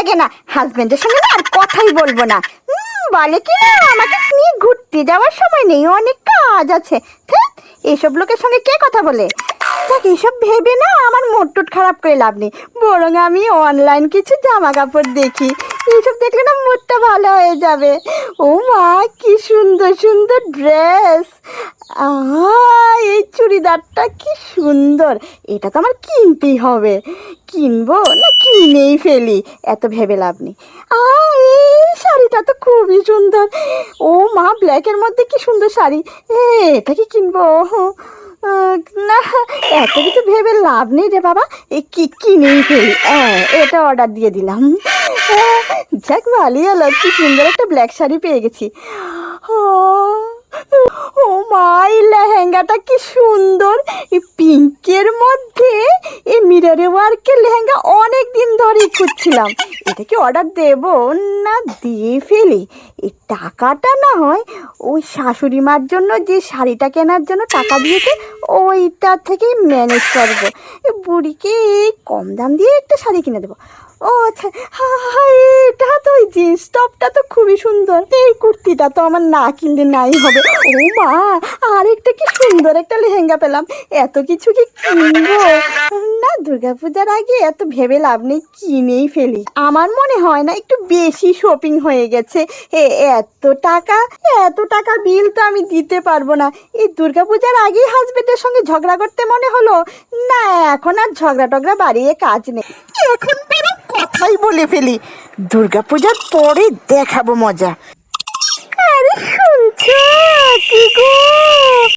লাগে না। হাজবেন্ডের সঙ্গে আর কথাই বলব না। বলে কি আমাকে নিয়ে ঘুরতে যাওয়ার সময় নেই, অনেক কাজ আছে। এইসব লোকের সঙ্গে কে কথা বলে? দেখ এইসব ভেবে না আমার মুড টুট খারাপ করে লাভ নেই। বরং আমি অনলাইন কিছু জামা কাপড় দেখি। এইসব দেখলে না মুডটা ভালো হয়ে যাবে। ও মা, কি সুন্দর সুন্দর ড্রেস এই চুড়িদারটা কি সুন্দর! এটা তো আমার কিনতেই হবে। কিনবো না কিনেই ফেলি। এত ভেবে লাভ নেই। এই শাড়িটা তো খুবই সুন্দর। ও মা ব্ল্যাকের মধ্যে কি সুন্দর শাড়ি। এটা কি কিনবো? না, এত কিছু ভেবে লাভ নেই রে বাবা। এই কি কিনেই ফেলি। এটা অর্ডার দিয়ে দিলাম। যাক ভালোই হলো, কি সুন্দর একটা ব্ল্যাক শাড়ি পেয়ে গেছি। ও মা, এই লেহেঙ্গাটা কি সুন্দর। এই পিঙ্কের মধ্যে মিররে ওয়ার্কের লেহেঙ্গা অনেক দিন ধরেই খুঁজছিলাম। এটা কি অর্ডার দেব না দিয়ে ফেলি? এই টাকাটা না হয় ওই শাশুড়ি মার জন্য যে শাড়িটা কেনার জন্য টাকা দিয়েছে, ওইটা থেকেই ম্যানেজ করব। বুড়িকে কম দাম দিয়ে একটা শাড়ি কিনে দেবো। ও আচ্ছা হাই এটা তো ওই জিন্স টপটা তো খুবই সুন্দর। এই কুর্তিটা তো আমার না কিনলে নাই হবে। ও মা, আরেকটা কি সুন্দর একটা লেহেঙ্গা পেলাম। এত কিছু কি কিনবো? না দুর্গাপূজার আগে এত ভেবে লাভ নেই, কিনেই ফেলি। আমার মনে হয় না একটু বেশি শপিং হয়ে গেছে। এ, এত টাকা এত টাকা বিল তো আমি দিতে পারব না। এই দুর্গাপূজার আগেই হাজবেন্ডের সঙ্গে ঝগড়া করতে মনে হলো। না, এখন আর ঝগড়া টগড়া বাড়িয়ে কাজ নেই। এখন কথাই বলে ফেলি। দুর্গাপূজার পরে দেখাবো মজা।